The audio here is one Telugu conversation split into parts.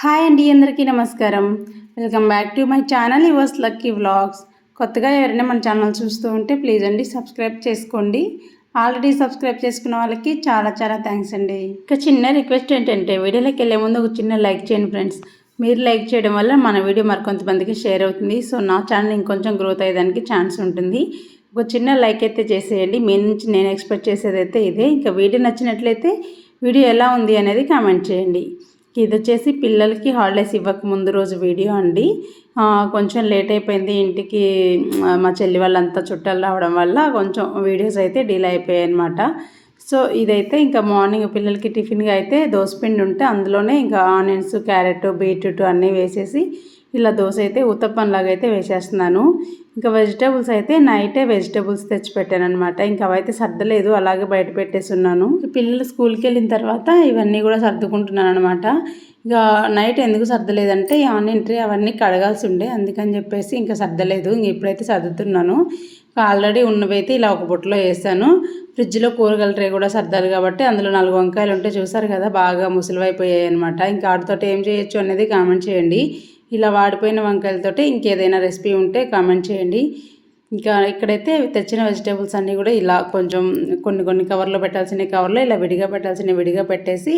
హాయ్ అండి అందరికీ నమస్కారం. Welcome back to my channel yours lucky vlogs. కొత్తగా ఎవరైనా మన ఛానల్ చూస్తూ ఉంటే ప్లీజ్ అండి సబ్స్క్రైబ్ చేసుకోండి. ఆల్రెడీ సబ్స్క్రైబ్ చేసుకున్న వాళ్ళకి చాలా చాలా థ్యాంక్స్ అండి. ఇక చిన్న రిక్వెస్ట్ ఏంటంటే వీడియోలోకి వెళ్ళే ముందు ఒక చిన్న లైక్ చేయండి ఫ్రెండ్స్. మీరు లైక్ చేయడం వల్ల మన వీడియో మరికొంతమందికి షేర్ అవుతుంది. సో నా ఛానల్ ఇంకొంచెం గ్రోత్ అయ్యేదానికి ఛాన్స్ ఉంటుంది. ఒక చిన్న లైక్ అయితే చేసేయండి. మీ నుంచి నేను ఎక్స్పెక్ట్ చేసేది అయితే ఇదే. ఇంకా వీడియో నచ్చినట్లయితే వీడియో ఎలా ఉంది అనేది కామెంట్ చేయండి. ఇది వచ్చేసి పిల్లలకి హాలిడేస్ ఇవ్వక ముందు రోజు వీడియో అండి. కొంచెం లేట్ అయిపోయింది ఇంటికి మా చెల్లి వాళ్ళంతా చుట్టాలు రావడం వల్ల కొంచెం వీడియోస్ అయితే డిలే అయిపోయాయి అనమాట సో ఇదైతే ఇంకా మార్నింగ్ పిల్లలకి టిఫిన్గా అయితే దోసపిండి ఉంటే అందులోనే ఇంకా ఆనియన్స్ క్యారెట్ బీట్రూట్ అన్నీ వేసేసి ఇలా దోశ అయితే ఉత్తప్పంలాగా అయితే వేసేస్తున్నాను. ఇంకా వెజిటేబుల్స్ అయితే నైటే వెజిటేబుల్స్ తెచ్చి పెట్టాను అనమాట ఇంకా అవైతే సర్దలేదు అలాగే బయట పెట్టేసి ఉన్నాను పిల్లలు స్కూల్కి వెళ్ళిన తర్వాత ఇవన్నీ కూడా సర్దుకుంటున్నాను అనమాట ఇక నైట్ ఎందుకు సర్దలేదంటే ఈ ఆనియన్ అవన్నీ కడగాల్సి ఉండే అందుకని చెప్పేసి ఇంకా సర్దలేదు. ఇంక ఇప్పుడైతే సర్దుతున్నాను. ఆల్రెడీ ఉన్నవైతే ఇలా ఒక బుట్టలో వేసాను. ఫ్రిడ్జ్లో కూరగాయల ట్రే కూడా సర్దాలి కాబట్టి అందులో నాలుగు వంకాయలు ఉంటే చూసారు కదా బాగా ముసలివైపోయాయి అనమాట ఇంకా వాటితో ఏం చేయొచ్చు అనేది కామెంట్ చేయండి. ఇలా వాడిపోయిన వంకాయలతోటి ఇంకేదైనా రెసిపీ ఉంటే కామెంట్ చేయండి. ఇంకా ఇక్కడైతే తెచ్చిన వెజిటేబుల్స్ అన్నీ కూడా ఇలా కొంచెం కొన్ని కొన్ని కవర్లో పెట్టాల్సిన కవర్లో ఇలా విడిగా పెట్టాల్సిన విడిగా పెట్టేసి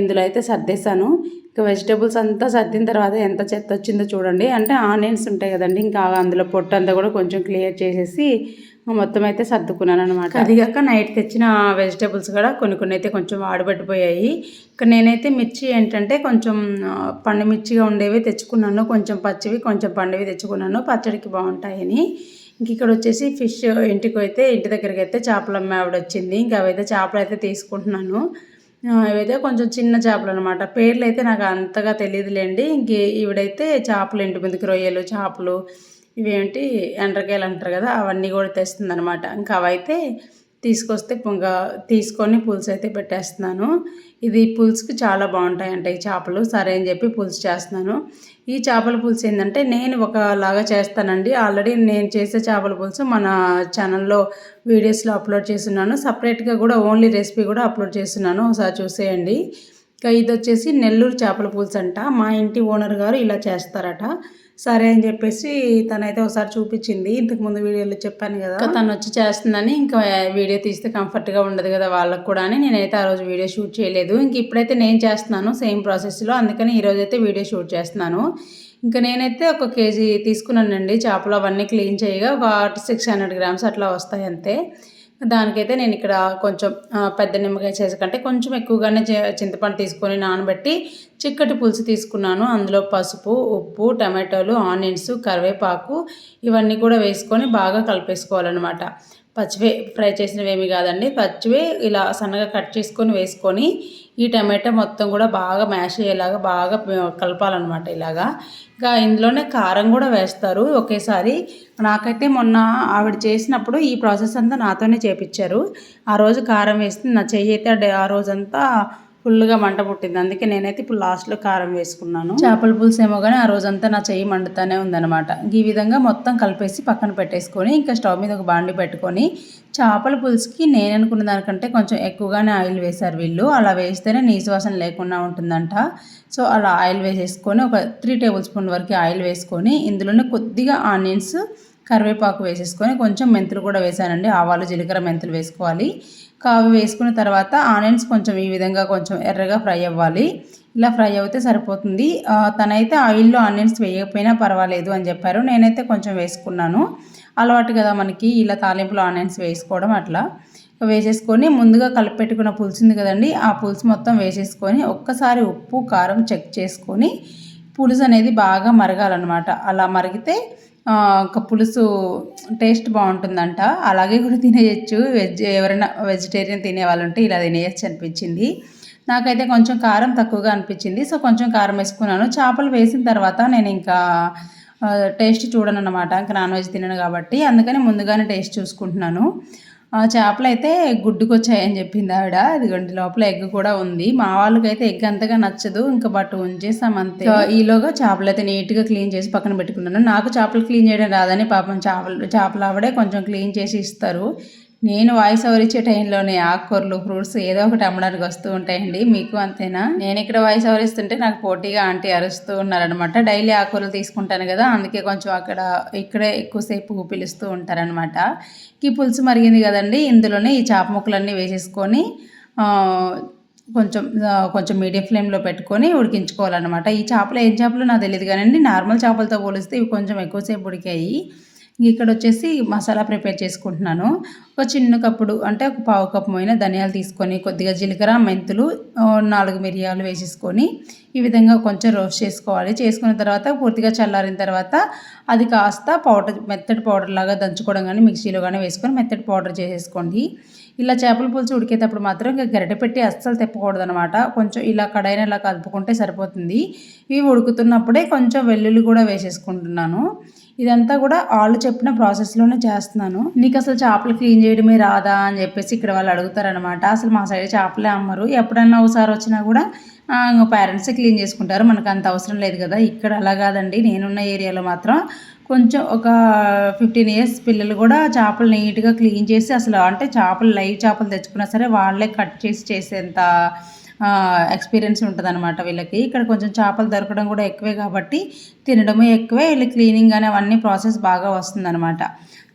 ఇందులో అయితే సర్దేశాను. ఇంకా వెజిటేబుల్స్ అంతా సర్దిన తర్వాత ఎంత చెత్త వచ్చిందో చూడండి. అంటే ఆనియన్స్ ఉంటాయి కదండి ఇంకా అందులో పొట్టు అంతా కూడా కొంచెం క్లియర్ చేసేసి మొత్తం అయితే సర్దుకున్నాను అనమాట అదిగాక నైట్ తెచ్చిన వెజిటేబుల్స్ కూడా కొన్ని కొన్ని అయితే కొంచెం వాడబెట్టిపోయాయి ఇక నేనైతే మిర్చి ఏంటంటే కొంచెం పండు మిర్చిగా ఉండేవి తెచ్చుకున్నాను. కొంచెం పచ్చివి కొంచెం పండువి తెచ్చుకున్నాను. పచ్చడికి బాగుంటాయని. ఇంక ఇక్కడ వచ్చేసి ఫిష్ ఇంటికి అయితే ఇంటి దగ్గరికి అయితే చేపలమ్మ ఆవిడ వచ్చింది. ఇంకా అవైతే చేపలు అయితే తీసుకుంటున్నాను. ఇవైతే కొంచెం చిన్న చేపలు అనమాట పేర్లు అయితే నాకు అంతగా తెలియదులేండి ఇంక ఈవిడైతే చేపలు ఇంటి ముందుకు రొయ్యలు చేపలు ఇవేంటి ఎండ్రకాయలు అంటారు కదా అవన్నీ కూడా తెస్తుంది అనమాట ఇంకా అవైతే తీసుకొస్తే పొంగ తీసుకొని పులుసు అయితే పెట్టేస్తున్నాను. ఇది పులుసుకి చాలా బాగుంటాయంట ఈ చేపలు. సరే అని చెప్పి పులుసు చేస్తున్నాను. ఈ చేపల పులుసు ఏంటంటే నేను ఒకలాగా చేస్తానండి. ఆల్రెడీ నేను చేసే చేపల పులుసు మన ఛానల్లో వీడియోస్లో అప్లోడ్ చేస్తున్నాను. సపరేట్గా కూడా ఓన్లీ రెసిపీ కూడా అప్లోడ్ చేస్తున్నాను. ఒకసారి చూసేయండి. ఇంకా ఇది వచ్చేసి నెల్లూరు చేపల పులుసు అంట మా ఇంటి ఓనర్ గారు ఇలా చేస్తారట. సరే అని చెప్పేసి తనైతే ఒకసారి చూపించింది. ఇంతకు ముందు వీడియోలో చెప్పాను కదా. తను వచ్చి చేస్తుందని ఇంకా వీడియో తీస్తే కంఫర్ట్గా ఉండదు కదా వాళ్ళకు కూడా అని నేనైతే ఆ రోజు వీడియో షూట్ చేయలేదు. ఇంక ఇప్పుడైతే నేను చేస్తున్నాను సేమ్ ప్రాసెస్లో. అందుకని ఈరోజు అయితే వీడియో షూట్ చేస్తున్నాను. ఇంకా నేనైతే ఒక కేజీ తీసుకున్నానండి. చేపలు అవన్నీ క్లీన్ చేయగా ఒక సిక్స్ హండ్రెడ్ గ్రామ్స్ అట్లా వస్తాయి అంతే. దానికైతే నేను ఇక్కడ కొంచెం పెద్ద నిమ్మకాయ చేసుకంటే కొంచెం ఎక్కువగానే చింతపండు తీసుకొని నానబెట్టి చిక్కటి పులుసు తీసుకున్నాను. అందులో పసుపు ఉప్పు టమాటోలు ఆనియన్స్ కరివేపాకు ఇవన్నీ కూడా వేసుకొని బాగా కలిపేసుకోవాలన్నమాట. పచ్చివే ఫ్రై చేసినవి ఏమి కాదండి. పచ్చివే ఇలా సన్నగా కట్ చేసుకొని వేసుకొని ఈ టమాటా మొత్తం కూడా బాగా మ్యాష్ అయ్యేలాగా బాగా కలపాలన్నమాట ఇలాగా. ఇంకా ఇందులోనే కారం కూడా వేస్తారు. ఒకేసారి నాకైతే మొన్న ఆవిడ చేసినప్పుడు ఈ ప్రాసెస్ అంతా నాతోనే చేపించారు ఆ రోజు కారం వేస్తే నా చెయ్యి అయితే ఆ ఆ రోజంతా ఫుల్గా మంట పుట్టింది. అందుకే నేనైతే ఇప్పుడు లాస్ట్లో కారం వేసుకున్నాను. చేపల పులుసు ఏమో కానీ ఆ రోజంతా నా చెయ్యి మండుతానే ఉందన్నమాట. ఈ విధంగా మొత్తం కలిపేసి పక్కన పెట్టేసుకొని ఇంకా స్టవ్ మీద ఒక బాండి పెట్టుకొని చేపల పులుసుకి నేను అనుకున్న దానికంటే కొంచెం ఎక్కువగానే ఆయిల్ వేశారు వీళ్ళు. అలా వేస్తేనే నీసు వాసన లేకుండా ఉంటుందంట. సో అలా ఆయిల్ వేసేసుకొని ఒక త్రీ టేబుల్ స్పూన్ వరకు ఆయిల్ వేసుకొని ఇందులోనే కొద్దిగా ఆనియన్స్ కరివేపాకు వేసేసుకొని కొంచెం మెంతులు కూడా వేసానండి. ఆవాలు జీలకర్ర మెంతులు వేసుకోవాలి. కావి వేసుకున్న తర్వాత ఆనియన్స్ కొంచెం ఈ విధంగా కొంచెం ఎర్రగా ఫ్రై అవ్వాలి. ఇలా ఫ్రై అవుతే సరిపోతుంది. తనైతే ఆయిల్లో ఆనియన్స్ వేయకపోయినా పర్వాలేదు అని చెప్పారు. నేనైతే కొంచెం వేసుకున్నాను. అలవాటు కదా మనకి ఇలా తాలింపులో ఆనియన్స్ వేసుకోవడం అట్లా. వేసేసుకొని ముందుగా కలిపెట్టుకున్న పులుసు ఉంది కదండి ఆ పులుసు మొత్తం వేసేసుకొని ఒక్కసారి ఉప్పు కారం చెక్ చేసుకొని పులుసు అనేది బాగా మరగాలన్నమాట. అలా మరిగితే ఒక పులుసు టేస్ట్ బాగుంటుందంట. అలాగే కూడా తినేయచ్చు. వెజ్ ఎవరైనా వెజిటేరియన్ తినే వాళ్ళు ఉంటే ఇలా తినేయచ్చు అనిపించింది. నాకైతే కొంచెం కారం తక్కువగా అనిపించింది. సో కొంచెం కారం వేసుకున్నాను. చేపలు వేసిన తర్వాత నేను ఇంకా టేస్ట్ చూడను అనమాట ఇంకా నాన్ వెజ్ తినను కాబట్టి. అందుకని ముందుగానే టేస్ట్ చూసుకుంటున్నాను. ఆ, చేపలు అయితే గుడ్డుకు వచ్చాయని చెప్పింది ఆవిడ. ఇదిగోండి లోపల ఎగ్ కూడా ఉంది. మా వాళ్ళకైతే ఎగ్ అంతగా నచ్చదు. ఇంకా బట్ ఉంచేసాం అంతే. ఈలోగా చేపలు అయితే నీట్గా క్లీన్ చేసి పక్కన పెట్టుకున్నాను. నాకు చేపలు క్లీన్ చేయడం రాదని పాపం చేపలు చేపలు ఆవిడే కొంచెం క్లీన్ చేసి ఇస్తారు. నేను వాయిస్ ఓవర్ ఇచ్చే టైంలోనే ఆకుకూరలు ఫ్రూట్స్ ఏదో ఒకటి అమ్మడానికి వస్తూ ఉంటాయండి. మీకు అంతేనా? నేను ఇక్కడ వాయిస్ ఓవర్ ఇస్తుంటే నాకు పోటీగా ఆంటీ అరుస్తూ ఉన్నారనమాట డైలీ ఆకుకూరలు తీసుకుంటాను కదా అందుకే కొంచెం అక్కడ ఇక్కడే ఎక్కువసేపు పిలుస్తూ ఉంటారనమాట ఈ పులుసు మరిగింది కదండి ఇందులోనే ఈ చాప ముక్కలన్నీ వేసేసుకొని కొంచెం కొంచెం మీడియం ఫ్లేమ్లో పెట్టుకొని ఉడికించుకోవాలన్నమాట. ఈ చేపలు ఏం చేపలు నాకు తెలియదు కానీ నార్మల్ చేపలతో పోలిస్తే ఇవి కొంచెం ఎక్కువసేపు ఉడికాయి. ఇక్కడ వచ్చేసి మసాలా ప్రిపేర్ చేసుకుంటున్నాను. ఒక చిన్న కప్పుడు అంటే ఒక పావు కప్పు అయిన ధనియాలు తీసుకొని కొద్దిగా జీలకర్ర మెంతులు నాలుగు మిరియాలు వేసేసుకొని ఈ విధంగా కొంచెం రోస్ట్ చేసుకోవాలి. చేసుకున్న తర్వాత పూర్తిగా చల్లారిన తర్వాత అది కాస్త పౌడర్ మెత్తటి పౌడర్ లాగా దంచుకోవడం కానీ మిక్సీలో కానీ వేసుకొని మెత్తటి పౌడర్ చేసేసుకోండి. ఇలా చేపల పులుసు ఉడికేటప్పుడు మాత్రం ఇంకా గరిటె పెట్టి అస్సలు తిప్పకూడదు అనమాట కొంచెం ఇలా కడైన ఇలా కలుపుకుంటే సరిపోతుంది. ఇవి ఉడుకుతున్నప్పుడే కొంచెం వెల్లుల్లి కూడా వేసేసుకుంటున్నాను. ఇదంతా కూడా వాళ్ళు చెప్పిన ప్రాసెస్లోనే చేస్తున్నాను. నీకు అసలు చేపలు క్లీన్ చేయడమే రాదా అని చెప్పేసి ఇక్కడ వాళ్ళు అడుగుతారనమాట అసలు మా సైడ్ చేపలే అమ్మరు. ఎప్పుడన్నా ఒకసారి వచ్చినా కూడా పేరెంట్సే క్లీన్ చేసుకుంటారు. మనకు అంత అవసరం లేదు కదా. ఇక్కడ అలా కాదండి. నేనున్న ఏరియాలో మాత్రం కొంచెం ఒక ఫిఫ్టీన్ ఇయర్స్ పిల్లలు కూడా చేపలు నీట్గా క్లీన్ చేసి అసలు అంటే చేపలు లైవ్ చేపలు తెచ్చుకున్నా సరే వాళ్ళే కట్ చేసి చేసేంత ఎక్స్పీరియన్స్ ఉంటుందన్నమాట వీళ్ళకి. ఇక్కడ కొంచెం చేపలు దొరకడం కూడా ఎక్కువే కాబట్టి తినడము ఎక్కువే వీళ్ళు క్లీనింగ్ కానీ అవన్నీ ప్రాసెస్ బాగా వస్తుందన్నమాట.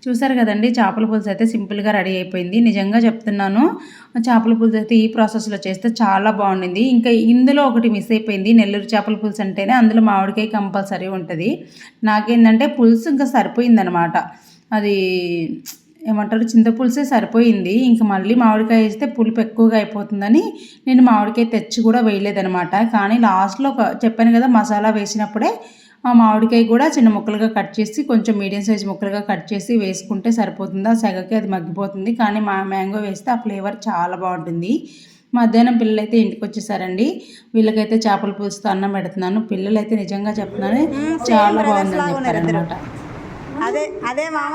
చూసారు కదండి చేపల పులుసు అయితే సింపుల్గా రెడీ అయిపోయింది. నిజంగా చెప్తున్నాను చేపల పులుసు అయితే ఈ ప్రాసెస్లో చేస్తే చాలా బాగుండింది. ఇంకా ఇందులో ఒకటి మిస్ అయిపోయింది నెల్లూరు చేపల పులుసు అంటేనే అందులో మామిడికాయ కంపల్సరీ ఉంటుంది. నాకేంటంటే పులుసు ఇంకా సరిపోయిందనమాట. అది ఏమంటారు చింతపులుసే సరిపోయింది. ఇంకా మళ్ళీ మామిడికాయ వేస్తే పులుపు ఎక్కువగా అయిపోతుందని నేను మామిడికాయ తెచ్చి కూడా వేయలేదనమాట. కానీ లాస్ట్లో ఒక చెప్పాను కదా మసాలా వేసినప్పుడే మామిడికాయ కూడా చిన్న ముక్కలుగా కట్ చేసి కొంచెం మీడియం సైజ్ ముక్కలుగా కట్ చేసి వేసుకుంటే సరిపోతుంది. ఆ సెగకి అది మగ్గిపోతుంది. కానీ మా మ్యాంగో వేస్తే ఆ ఫ్లేవర్ చాలా బాగుంటుంది. మధ్యాహ్నం పిల్లలు అయితే ఇంటికి వచ్చేసారండి. వీళ్ళకైతే చేపల పులుసుతో అన్నం పెడుతున్నాను. పిల్లలు అయితే నిజంగా చెప్తున్నాను చాలా బాగుందని చెప్పారనమాట అదే అదే మామ.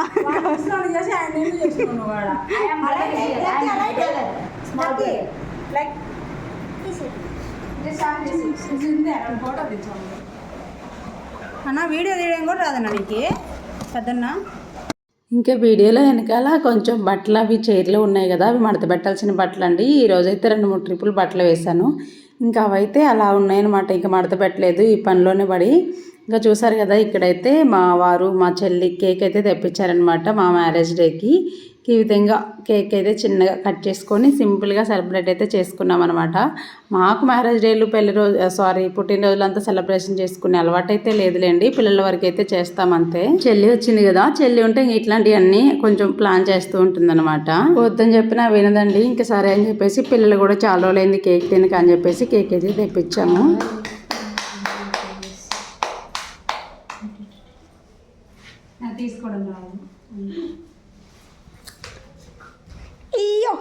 అన్న వీడియో తీయడం కూడా రాదన్నా నీకు? పెద్దన్న? ఇంకా వీడియోలో వెనకాల కొంచెం బట్టలు అవి చైర్లు ఉన్నాయి కదా అవి మడత పెట్టాల్సిన బట్టలు అండి. ఈరోజైతే రెండు మూడు ట్రిప్పులు బట్టలు వేశాను. ఇంకా అవైతే అలా ఉన్నాయన్నమాట. ఇంకా మడత పెట్టలేదు ఈ పనిలోనే పడి. ఇంకా చూసారు కదా ఇక్కడైతే మా వారు మా చెల్లి కేక్ అయితే తెప్పించారనమాట మా మ్యారేజ్ డేకి. ఈ విధంగా కేక్ అయితే చిన్నగా కట్ చేసుకొని సింపుల్గా సెలబ్రేట్ అయితే చేసుకున్నాం అనమాట మాకు మ్యారేజ్ డేలు పెళ్ళి రోజు సారీ పుట్టినరోజులంతా సెలబ్రేషన్ చేసుకునే అలవాటు అయితే లేదులేండి. పిల్లల వరకు అయితే చేస్తాం అంతే. చెల్లి వచ్చింది కదా చెల్లి ఉంటే ఇంక ఇట్లాంటివన్నీ కొంచెం ప్లాన్ చేస్తూ ఉంటుంది అనమాట వద్దని చెప్పినా వినదండి. ఇంకా సరే అని చెప్పేసి పిల్లలు కూడా చాలా రోజులైంది కేక్ తినక అని చెప్పేసి కేక్ అయితే తెప్పించాము. తీసుకోవడం అయ్యో.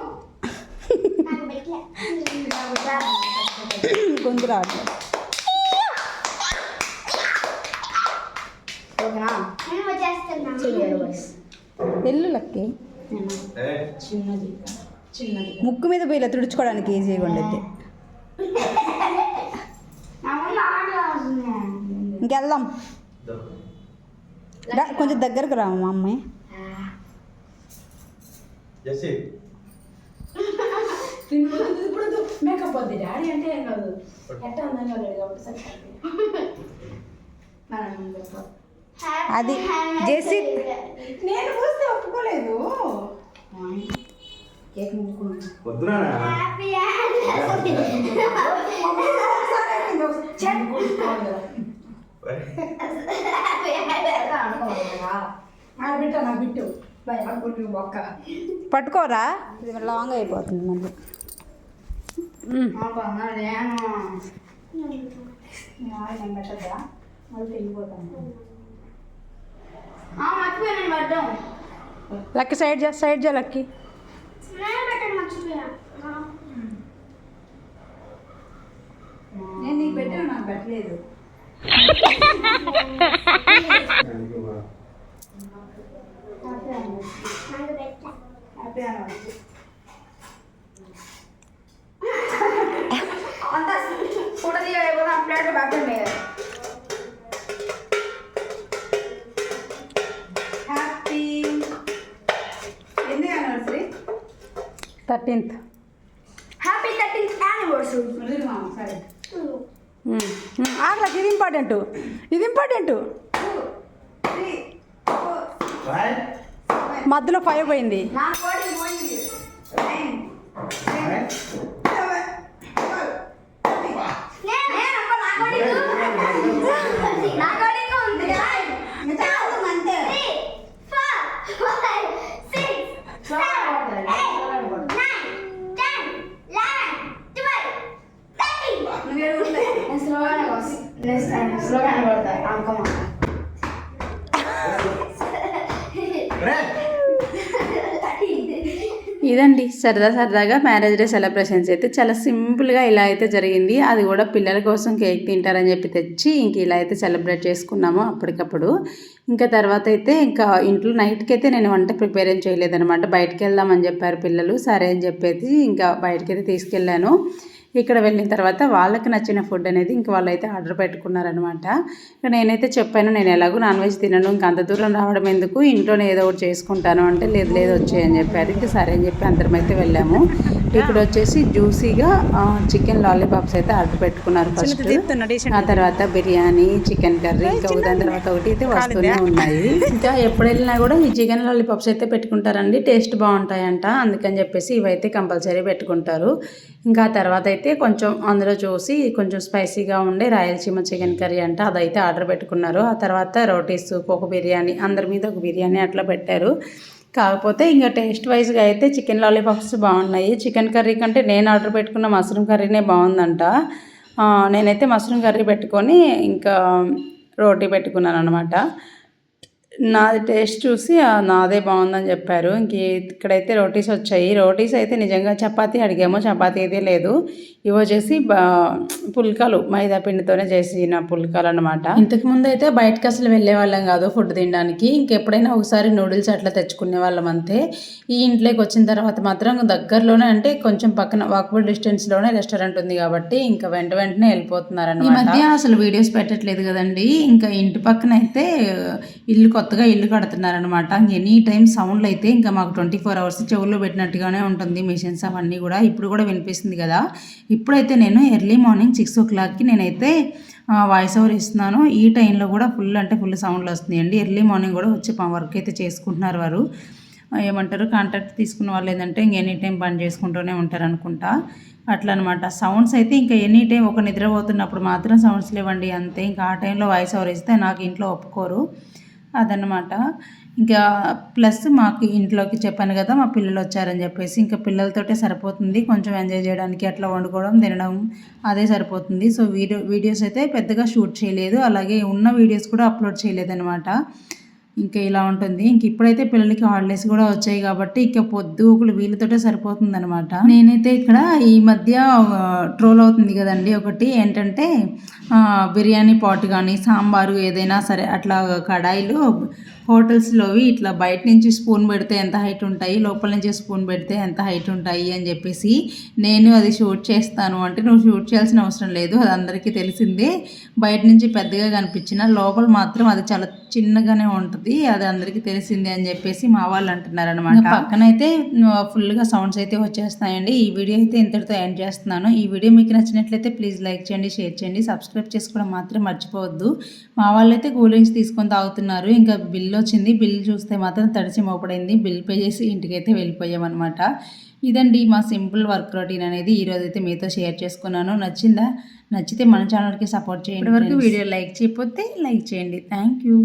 గొంతు రావట్లేదు ఎల్లు లక్కి. చిన్నది. చిన్నది. ముక్కు మీద పోయి ఇలా తుడుచుకోవడానికి ఈజీగా ఉండేది. ఇంకెళ్దాం. రా, కొంచెం దగ్గరకు రా మా అమ్మాయి జెస్సీ మేకప్ వద్దు. డాడీ అంటే ఏం కాదు. ఎట్లా అందంగా లేడు కాబట్టి సరే అది జేసి నేను పూస్తే ఒప్పుకోలేదు. కేక్ వద్దురా పట్టుకోరా. ఇది లాంగ్ అయిపోతుంది మళ్ళీ నేను పెట్టద్దా మళ్ళీ వెళ్ళిపోతాను లక్కి సైడ్ చే సైడ్ చే లక్కి. నేను నీకు పెట్టాను నాకు పెట్టలేదు. Happy anniversary happy thirteenth happy thirteenth anniversary ఆగలకి ఇది ఇంపార్టెంట్ ఇది ఇంపార్టెంట్ మధ్యలో ఫైవ్ పోయింది నా కోడి పోయింది నేను- నేను అబ్బా నా కోడి నా కోడి ఇంకా ఉంది Three, four, five, six, seven, eight, nine, ten, eleven, twelve, thirteen. నేను స్లోగానే అంకమ్మ ఇదండి సరదా సరదాగా మ్యారేజ్ డే సెలబ్రేషన్స్ అయితే చాలా సింపుల్గా ఇలా అయితే జరిగింది. అది కూడా పిల్లల కోసం కేక్ తింటారని చెప్పి తెచ్చి ఇంక ఇలా అయితే సెలబ్రేట్ చేసుకున్నాము అప్పటికప్పుడు. ఇంకా తర్వాత అయితే ఇంకా ఇంట్లో నైట్కి అయితే నేను వంట ప్రిపేర్ ఏం చేయలేదన్నమాట. బయటికి వెళ్దామని చెప్పారు పిల్లలు సరే అని చెప్పేసి ఇంకా బయటకి అయితే తీసుకెళ్ళాను. ఇక్కడ వెళ్ళిన తర్వాత వాళ్ళకి నచ్చిన ఫుడ్ అనేది ఇంక వాళ్ళైతే ఆర్డర్ పెట్టుకున్నారనమాట ఇక నేనైతే చెప్పాను నేను ఎలాగో నాన్ వెజ్ తినను ఇంక అంత దూరం రావడం ఎందుకు? ఇంట్లోనే ఏదో ఒకటి చేసుకుంటాను అంటే లేదు లేదు వచ్చేయని చెప్పారు. ఇంక సరే అని చెప్పి అందరం అయితే వెళ్ళాము. ఇక్కడ వచ్చేసి జ్యూసీగా చికెన్ లాలీపాప్స్ అయితే ఆర్డర్ పెట్టుకున్నారు ఫస్ట్ ఆ తర్వాత బిర్యానీ చికెన్ కర్రీ ఇంకా దాని తర్వాత ఒకటి అయితే వస్తూనే ఉన్నాయి. ఇంకా ఎప్పుడు వెళ్ళినా కూడా ఈ చికెన్ లాలీపాప్స్ అయితే పెట్టుకుంటారండి. టేస్ట్ బాగుంటాయంట. అందుకని చెప్పేసి ఇవైతే కంపల్సరీ పెట్టుకుంటారు. ఇంకా ఆ తర్వాత అయితే కొంచెం అందులో చూసి కొంచెం స్పైసీగా ఉండే రాయలసీమ చికెన్ కర్రీ అంట అదైతే ఆర్డర్ పెట్టుకున్నారు. ఆ తర్వాత రోటీస్ ఒక బిర్యానీ అందరి మీద ఒక బిర్యానీ అట్లా పెట్టారు. కాకపోతే ఇంకా టేస్ట్ వైజ్గా అయితే చికెన్ లాలీపాప్స్ బాగున్నాయి. చికెన్ కర్రీ కంటే నేను ఆర్డర్ పెట్టుకున్న మష్రూమ్ కర్రీనే బాగుందంట. నేనైతే మష్రూమ్ కర్రీ పెట్టుకొని ఇంకా రోటీ పెట్టుకున్నాను అనమాట నాది టేస్ట్ చూసి నాదే బాగుందని చెప్పారు. ఇంక ఇక్కడైతే రోటీస్ వచ్చాయి. రోటీస్ అయితే నిజంగా చపాతీ అడిగాము. చపాతీ అయితే లేదు. ఇవి వచ్చేసి పుల్కాలు మైదా పిండితోనే చేసిన పుల్కాలు అనమాట ఇంతకు ముందు అయితే బయటకు అసలు వెళ్ళే వాళ్ళం కాదు ఫుడ్ తినడానికి. ఇంకెప్పుడైనా ఒకసారి నూడిల్స్ అట్లా తెచ్చుకునే వాళ్ళం అంతే. ఈ ఇంట్లోకి వచ్చిన తర్వాత మాత్రం దగ్గరలోనే అంటే కొంచెం పక్కన వాకబుల్ డిస్టెన్స్లోనే రెస్టారెంట్ ఉంది కాబట్టి ఇంకా వెంట వెంటనే వెళ్ళిపోతున్నారు ఈ మధ్య అసలు వీడియోస్ పెట్టట్లేదు కదండి. ఇంకా ఇంటి పక్కన అయితే ఇల్లు కొత్తగా ఇల్లు కడుతున్నారనమాట ఎనీ టైం సౌండ్లు అయితే ఇంకా మాకు ట్వంటీ ఫోర్ అవర్స్ చెవుల్లో పెట్టినట్టుగానే ఉంటుంది. మిషన్స్ అవన్నీ కూడా ఇప్పుడు కూడా వినిపిస్తుంది కదా. ఇప్పుడైతే నేను ఎర్లీ మార్నింగ్ సిక్స్ ఓ క్లాక్కి నేనైతే వాయిస్ ఓవర్ ఇస్తున్నాను. ఈ టైంలో కూడా ఫుల్ అంటే ఫుల్ సౌండ్లు వస్తున్నాయండి ఎర్లీ మార్నింగ్ కూడా వచ్చి వర్క్ అయితే చేసుకుంటున్నారు వారు. ఏమంటారు? కాంట్రాక్ట్ తీసుకున్న వాళ్ళు ఏంటంటే ఇంక ఎనీ టైం పని చేసుకుంటూనే ఉంటారు అనుకుంటా. అట్లా అనమాట సౌండ్స్ అయితే ఇంకా ఎనీ టైం ఒక నిద్రపోతున్నప్పుడు మాత్రం సౌండ్స్ లేవండి అంతే. ఇంకా ఆ టైంలో వాయిస్ ఓవర్ ఇస్తే నాకు ఇంట్లో ఒప్పుకోరు. అదనమాట ఇంకా ప్లస్ మాకు ఇంట్లోకి చెప్పాను కదా మా పిల్లలు వచ్చారని చెప్పేసి ఇంకా పిల్లలతోటే సరిపోతుంది. కొంచెం ఎంజాయ్ చేయడానికి అట్లా వండుకోవడం తినడం అదే సరిపోతుంది. సో వీడియో వీడియోస్ అయితే పెద్దగా షూట్ చేయలేదు. అలాగే ఉన్న వీడియోస్ కూడా అప్లోడ్ చేయలేదనమాట ఇంకా ఇలా ఉంటుంది. ఇంక ఇప్పుడైతే పిల్లలకి హాలిడేస్ కూడా వచ్చాయి కాబట్టి ఇక పొద్దుకులు వీళ్ళతోటే సరిపోతుంది అనమాట నేనైతే ఇక్కడ ఈ మధ్య ట్రోల్ అవుతుంది కదండి ఒకటి. ఏంటంటే బిర్యానీ పాట్ కానీ సాంబారు ఏదైనా సరే అట్లా కడాయిలు హోటల్స్లోవి ఇట్లా బయట నుంచి స్పూన్ పెడితే ఎంత హైట్ ఉంటాయి లోపల నుంచి స్పూన్ పెడితే ఎంత హైట్ ఉంటాయి అని చెప్పేసి నేను అది షూట్ చేస్తాను. అంటే నువ్వు షూట్ చేయాల్సిన అవసరం లేదు అది అందరికీ తెలిసిందే. బయట నుంచి పెద్దగా కనిపించిన లోపల మాత్రం అది చాలా చిన్నగానే ఉంటుంది అది అందరికీ తెలిసిందే అని చెప్పేసి మా వాళ్ళు అంటున్నారు అనమాట పక్కనైతే ఫుల్గా సౌండ్స్ అయితే వచ్చేస్తాయండి. ఈ వీడియో అయితే ఇంతటితో ఎండ్ చేస్తున్నాను. ఈ వీడియో మీకు నచ్చినట్లయితే ప్లీజ్ లైక్ చేయండి షేర్ చేయండి. సబ్స్క్రైబ్ చేసుకోవడం మాత్రం మర్చిపోవద్దు. మా వాళ్ళైతే కూల్ డ్రింక్స్ తీసుకొని తాగుతున్నారు. ఇంకా బిల్లు వచ్చింది బిల్ చూస్తే మాత్రం తడిసి మోపడైంది. బిల్ పే చేసి ఇంటికైతే వెళ్ళిపోయామన్నమాట. ఇదండి మా సింపుల్ వర్క్ రొటీన్ అనేది ఈరోజు అయితే మీతో షేర్ చేసుకున్నాను. నచ్చిందా? నచ్చితే మన ఛానల్కి సపోర్ట్ చేయండి వరకు వీడియో లైక్ చేయకపోతే లైక్ చేయండి. Thank you